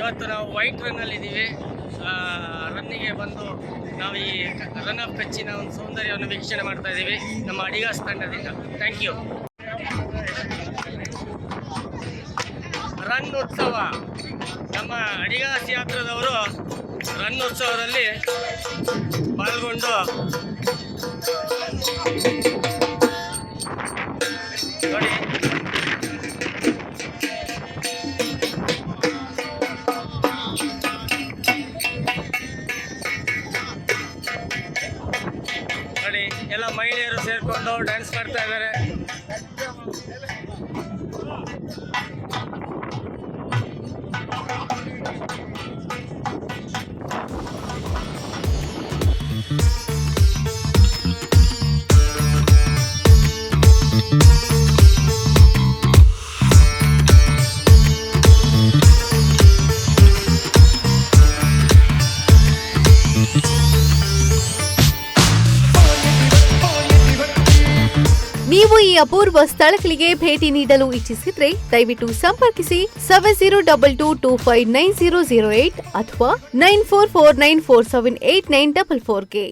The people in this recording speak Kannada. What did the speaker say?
ಇವತ್ತು ನಾವು ವೈಟ್ ರನ್ನಲ್ಲಿ ಇದ್ದೀವಿ ರನ್ನಿಗೆ ಬಂದು ನಾವು ಈ ರನ್ ಆಫ್ ಕಚ್ಚಿನ ಒಂದು ಸೌಂದರ್ಯವನ್ನು ವೀಕ್ಷಣೆ ಮಾಡ್ತಾ ಇದ್ದೀವಿ. ನಮ್ಮ ಅಡಿಗಾಸ್ ತಂಡದಿಂದ. ಥ್ಯಾಂಕ್ ಯು ರನ್ ಉತ್ಸವ. ನಮ್ಮ ಅಡಿಗಾಸ್ ಯಾತ್ರದವರು ರನ್ ಉತ್ಸವದಲ್ಲಿ ಪಾಲ್ಗೊಂಡು ನೋಡಿ ಎಲ್ಲ ಮಹಿಳೆಯರು ಸೇರ್ಕೊಂಡು ಡ್ಯಾನ್ಸ್ ಮಾಡ್ತಾ ಇದ್ದಾರೆ. ನೀವು ಈ ಅಪೂರ್ವ ಸ್ಥಳಗಳಿಗೆ ಭೇಟಿ ನೀಡಲು ಇಚ್ಛಿಸಿದ್ರೆ ದಯವಿಟ್ಟು ಸಂಪರ್ಕಿಸಿ seven zero double two two five nine zero zero eight ಅಥವಾ nine four four nine four seven eight nine double ಫೋರ್ಗೆ